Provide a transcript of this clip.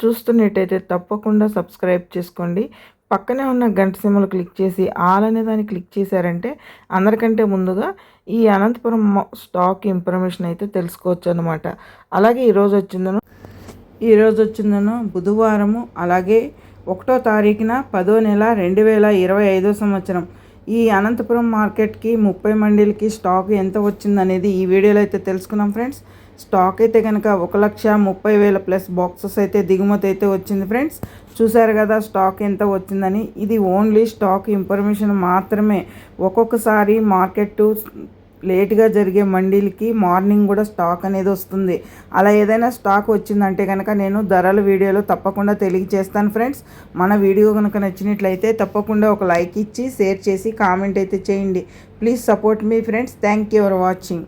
చూస్తున్నట్టయితే తప్పకుండా సబ్స్క్రైబ్ చేసుకోండి. పక్కనే ఉన్న గంట సిమ్మలు క్లిక్ చేసి ఆల్ అనే దాన్ని క్లిక్ చేశారంటే అందరికంటే ముందుగా ఈ అనంతపురం స్టాక్ ఇన్ఫర్మేషన్ అయితే తెలుసుకోవచ్చు అనమాట అలాగే ఈరోజు వచ్చిందను ఈరోజు వచ్చిందను బుధవారము అలాగే ఒకటో తారీఖున పదో నెల రెండు వేల ఇరవై ఐదో సంవత్సరం. ఈ అనంతపురం మార్కెట్కి ముప్పై మండీలకి స్టాక్ ఎంత వచ్చిందనేది ఈ వీడియోలో అయితే తెలుసుకున్నాం ఫ్రెండ్స్. స్టాక్ అయితే కనుక ఒక లక్ష ముప్పై వేల ప్లస్ బాక్సెస్ అయితే దిగుమతి అయితే వచ్చింది ఫ్రెండ్స్. చూసారు కదా స్టాక్ ఎంత వచ్చిందని. ఇది ఓన్లీ స్టాక్ ఇన్ఫర్మేషన్ మాత్రమే. ఒక్కొక్కసారి మార్కెట్ లేట్గా జరిగే మండీలకి మార్నింగ్ కూడా స్టాక్ అనేది వస్తుంది. అలా ఏదైనా స్టాక్ వచ్చిందంటే కనుక నేను ధరల వీడియోలో తప్పకుండా తెలియజేస్తాను ఫ్రెండ్స్. మన వీడియో కనుక నచ్చినట్లయితే తప్పకుండా ఒక లైక్ ఇచ్చి షేర్ చేసి కామెంట్ అయితే చేయండి. Please support me friends. Thank you for watching.